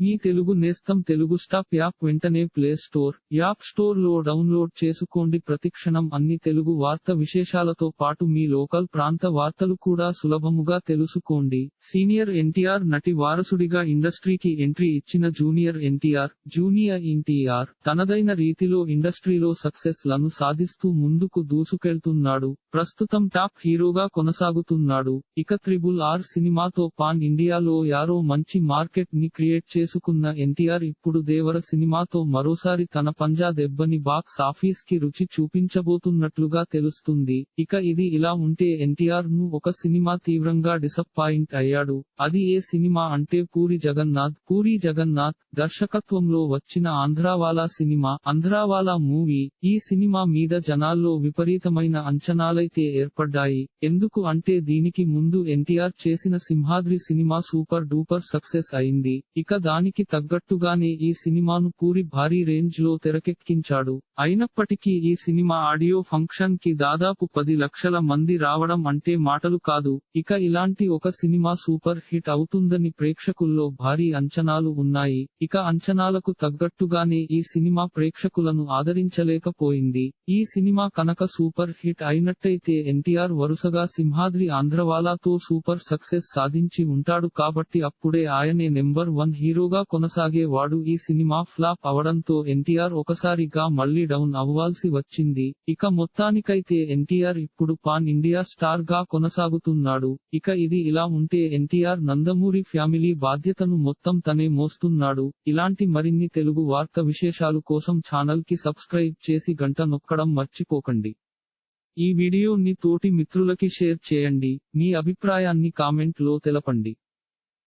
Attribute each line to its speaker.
Speaker 1: మీ తెలుగు నేస్తం Telugu stop app వెంటనే play store app స్టోర్లో డౌన్లోడ్ చేసుకోండి. ప్రతిక్షణం అన్ని తెలుగు వార్త విశేషాలతో పాటు మీ లోకల్ ప్రాంత వార్తలు కూడా సులభముగా తెలుసుకోండి. సీనియర్ ఎన్టీఆర్ నటి వారసుడిగా ఇండస్ట్రీకి ఎంట్రీ ఇచ్చిన జూనియర్ ఎన్టీఆర్ జూనియర్ ఎన్టీఆర్ తనదైన రీతిలో ఇండస్ట్రీలో సక్సెస్లను సాధిస్తూ ముందుకు దూసుకెళ్తున్నాడు. ప్రస్తుతం టాప్ హీరోగా కొనసాగుతున్నాడు. ఇక త్రిబుల్ ఆర్ సినిమాతో పాన్ ఇండియాలో యారో మంచి మార్కెట్ని క్రియేట్ చేసి తీసుకున్న ఎన్టీఆర్ ఇప్పుడు దేవర సినిమాతో మరోసారి తన పంజా దెబ్బని బాక్స్ ఆఫీస్కి రుచి చూపించబోతున్నట్లుగా తెలుస్తుంది. ఇక ఇది ఇలా ఉంటే ఎన్టీఆర్ను ఒక సినిమా తీవ్రంగా డిసప్పాయింట్ అయ్యాడు. అది ఏ సినిమా అంటే పూరి జగన్నాథ్? పూరి జగన్నాథ్ దర్శకత్వంలో వచ్చిన ఆంధ్రావాలా సినిమా ఆంధ్రావాలా మూవీ. ఈ సినిమా మీద జనాల్లో విపరీతమైన అంచనాలైతే ఏర్పడ్డాయి. ఎందుకు అంటే దీనికి ముందు ఎన్టీఆర్ చేసిన Simhadri cinema super duper success అయింది. ఇక దానికి తగ్గట్టుగానే ఈ సినిమాను పూరి భారీ రేంజ్లో తెరకెక్కించాడు. అయినప్పటికీ ఈ సినిమా ఆడియో ఫంక్షన్కి దాదాపు పది లక్షల మంది రావడం అంటే మాటలు కాదు. ఇక ఇలాంటి ఒక సినిమా సూపర్ హిట్ అవుతుందని ప్రేక్షకుల్లో భారీ అంచనాలు ఉన్నాయి. ఇక అంచనాలకు తగ్గట్టుగానే ఈ సినిమా ప్రేక్షకులను ఆదరించలేకపోయింది. ఈ సినిమా కనుక సూపర్ హిట్ అయినట్టయితే ఎన్టీఆర్ వరుసగా సింహాద్రి ఆంధ్రవాలాతో సూపర్ సక్సెస్ సాధించి ఉంటాడు కాబట్టి అప్పుడే ఆయనే నెంబర్ వన్ హీరో హీరోగా కొనసాగేవాడు ఈ సినిమా ఫ్లాప్ అవడంతో ఎన్టీఆర్ ఒకసారిగా మళ్ళీ డౌన్ అవ్వాల్సి వచ్చింది. ఇక మొత్తానికైతే ఎన్టీఆర్ ఇప్పుడు పాన్ ఇండియా స్టార్గా కొనసాగుతున్నాడు. ఇక ఇది ఇలా ఉంటే ఎన్టీఆర్ నందమూరి ఫ్యామిలీ బాధ్యతను మొత్తం తనే మోస్తున్నాడు. ఇలాంటి మరిన్ని తెలుగు వార్త విశేషాలు కోసం ఛానల్కి సబ్స్క్రైబ్ చేసి గంట నొక్కడం మర్చిపోకండి. ఈ వీడియోని తోటి మిత్రులకి షేర్ చేయండి. మీ అభిప్రాయాన్ని కామెంట్లో తెలపండి.